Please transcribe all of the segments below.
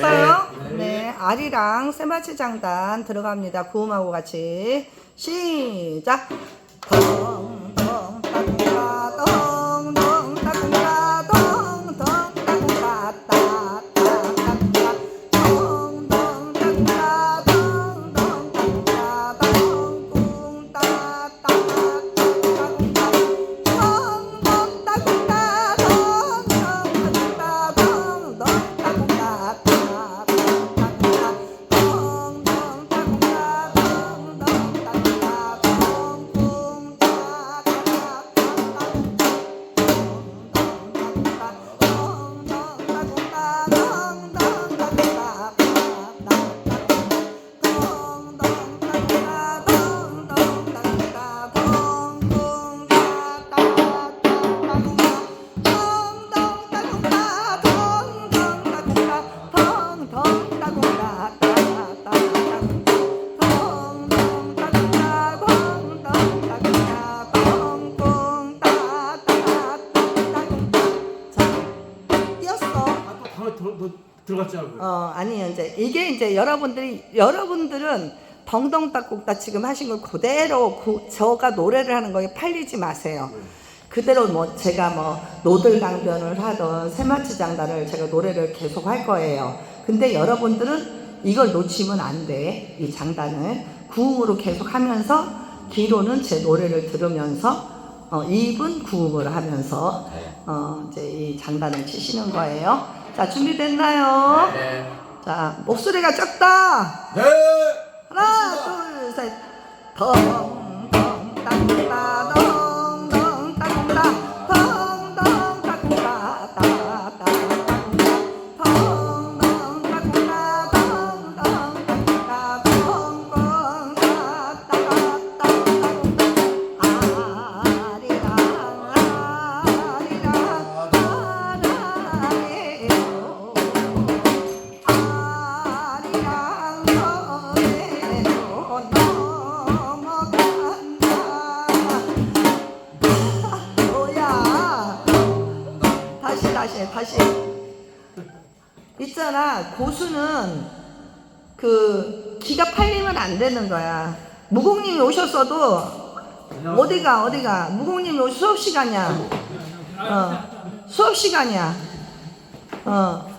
준비됐어요? 네. 아리랑 세마치 장단 들어갑니다. 구음하고 같이. 시작. 덩 들어갔지 않고요? 어 아니요 이제 이게 이제 여러분들이 여러분들은 덩덩 따곡따 지금 하신 걸 그대로 그, 저가 노래를 하는 거에 팔리지 마세요. 그대로 뭐 제가 뭐 노들강변을 하던 새마치 장단을 제가 노래를 계속 할 거예요. 근데 여러분들은 이걸 놓치면 안 돼. 이 장단을 구음으로 계속 하면서 귀로는 제 노래를 들으면서 어, 입은 구음을 하면서 어, 이제 이 장단을 치시는 거예요. 자 준비됐나요? 네. 자 목소리가 작다. 네! 하나 둘 셋. 덩덩 따궁 다시. 있잖아 고수는 그 기가 팔리면 안 되는 거야. 무공님이 오셨어도 어디가 어디가? 무공님이 오- 수업 시간이야. 어 수업 시간이야. 어.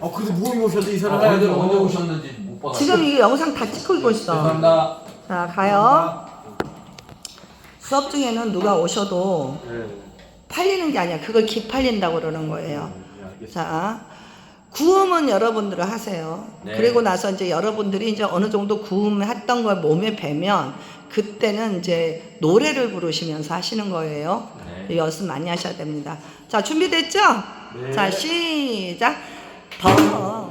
어, 근데 무공이 오셨는데 이 사람 아, 애들 언제 오셨는지 못 받았어요. 지금 이게 영상 다 찍고 있고 있어. 죄송합니다. 자 가요. 수업 중에는 누가 오셔도 네. 팔리는 게 아니야. 그걸 기팔린다고 그러는 거예요. 자 구음은 여러분들은 하세요 네. 그리고 나서 이제 여러분들이 이제 어느 정도 구음했던 걸 몸에 배면 그때는 이제 노래를 부르시면서 하시는 거예요 네. 연습 많이 하셔야 됩니다 자 준비됐죠? 네. 자 시작 덩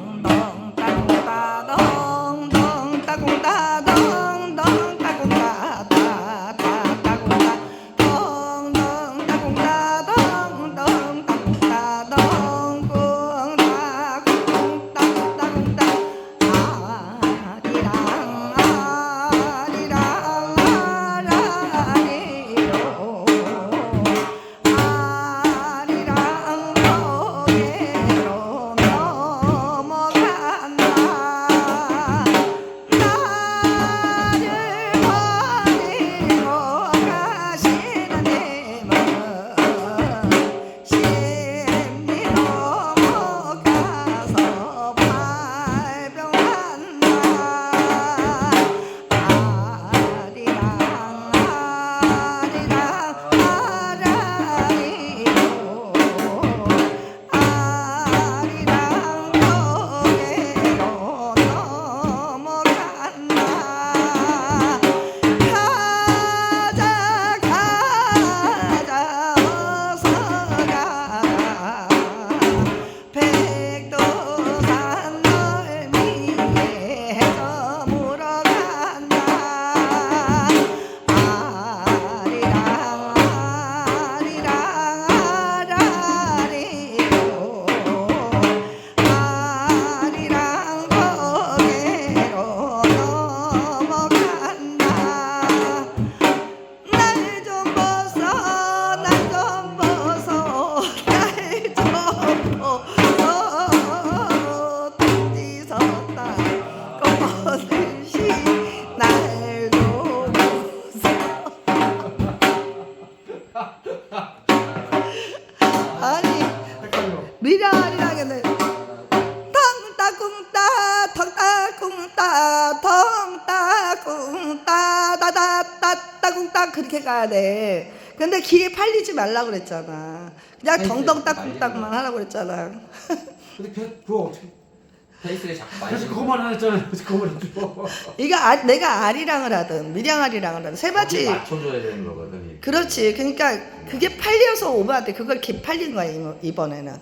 아니 미련이라겠네 텅따꿍따 텅따꿍따 텅따꿍따 따다따따꿍따 그렇게 가야 근데 길에 팔리지 말라 그랬잖아. 그냥 덩덩따꿍따만 하라고 그랬잖아. 근데 그거 어떻게 페이스를 자꾸 많이 그래서 그거만 안 했잖아요 그래서 그거만 했죠 이거 아, 내가 아리랑을 하든 밀양 아리랑을 하든 세 바지 맞춰줘야 되는 거거든. 이게. 그렇지. 그러니까 그게 팔려서 오버한테 그걸 개 팔린 거야 이번- 이번에는.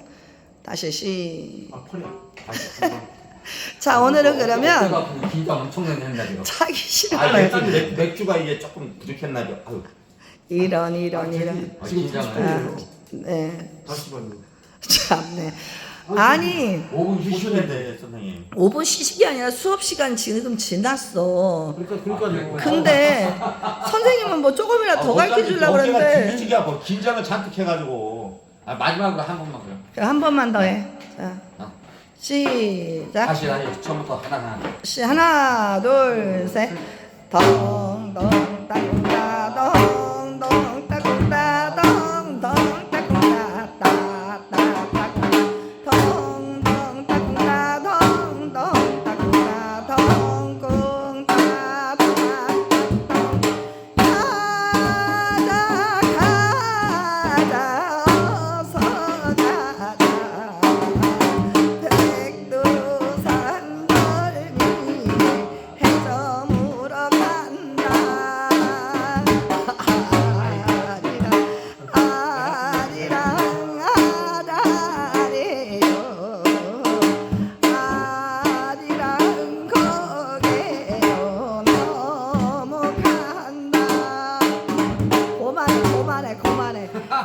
다시 시. 아 펄이 자 오늘은 그러면 어깨가 그 긴장 엄청 낸날이요 자기 아, 싫어요. 맥주, 맥, 맥주가 이게 조금 부족했나 봐. 아유. 이런 이런 이런. 아, 지금 긴장을 아, 30분이에요 네. 다시 봤는데 참네. 아니 5분 휴식인데 선생님. 5분 시식이 아니라 수업 시간 지금 지났어. 그러니까 그러니까요 근데 선생님은 뭐 조금이라도 더 가르쳐 주려고 어깨가 그러는데 뒤지기야 뭐 긴장을 잔뜩 해가지고. 아, 마지막으로 한 번만 그럼. 그럼 한 번만 더 해. 자 어. 시작. 다시 다시 처음부터 하나 하나. 시 하나 둘 셋. 덩덩 따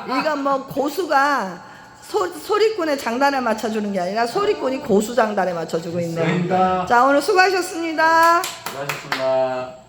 이건 뭐 고수가 소, 소리꾼의 장단에 맞춰주는 게 아니라 소리꾼이 고수 장단에 맞춰주고 있네 감사합니다. 자 오늘 수고하셨습니다. 수고하셨습니다.